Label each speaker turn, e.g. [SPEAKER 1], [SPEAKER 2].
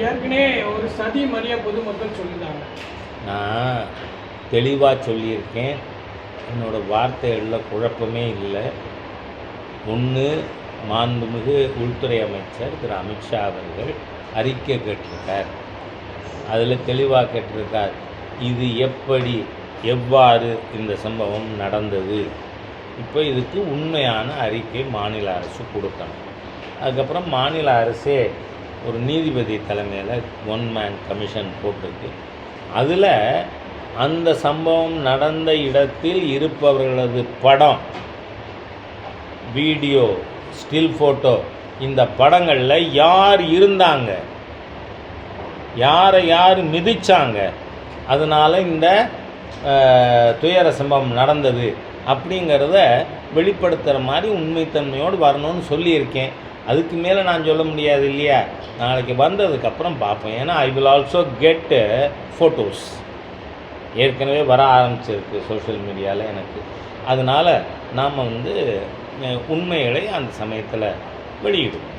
[SPEAKER 1] ஏற்கனவே ஒரு சதி மறிய பொதுமக்கள் சொல்லியிருந்தாங்க
[SPEAKER 2] நான் தெளிவாக சொல்லியிருக்கேன். என்னோடய வார்த்தைகளில் குழப்பமே இல்லை. ஒன்று மாண்புமிகு உள்துறை அமைச்சர் திரு. அமித்ஷா அவர்கள் அறிக்கை கேட்டிருக்கார். அதில் தெளிவாக கேட்டிருக்கார். இது எப்படி எவ்வாறு இந்த சம்பவம் நடந்தது? இப்போ இதுக்கு உண்மையான அறிக்கை மாநில அரசு கொடுக்கணும். அதுக்கப்புறம் மாநில அரசே ஒரு நீதிபதி தலைமையில் ஒன் மேன் கமிஷன் போட்டிருக்கு. அதில் அந்த சம்பவம் நடந்த இடத்தில் இருப்பவர்களது படம் வீடியோ ஸ்டில் ஃபோட்டோ இந்த படங்களில் யார் இருந்தாங்க? யாரை யார் மிதிச்சாங்க? அதனால் இந்த துயர சம்பவம் நடந்தது. அப்படிங்கிறத வெளிப்படுத்துகிற மாதிரி உண்மைத்தன்மையோடு வரணும்னு சொல்லியிருக்கேன். அதுக்கு மேலே நான் சொல்ல முடியாது இல்லையா? நாளைக்கு வந்ததுக்கப்புறம் பார்ப்பேன். ஏன்னா I will also get photos ஏற்கனவே வர ஆரம்பிச்சிருக்கு சோஷியல் மீடியாவில் எனக்கு. அதனால் நாம் வந்து உண்மைகளை அந்த சமயத்தில் வெளியிடுவோம்.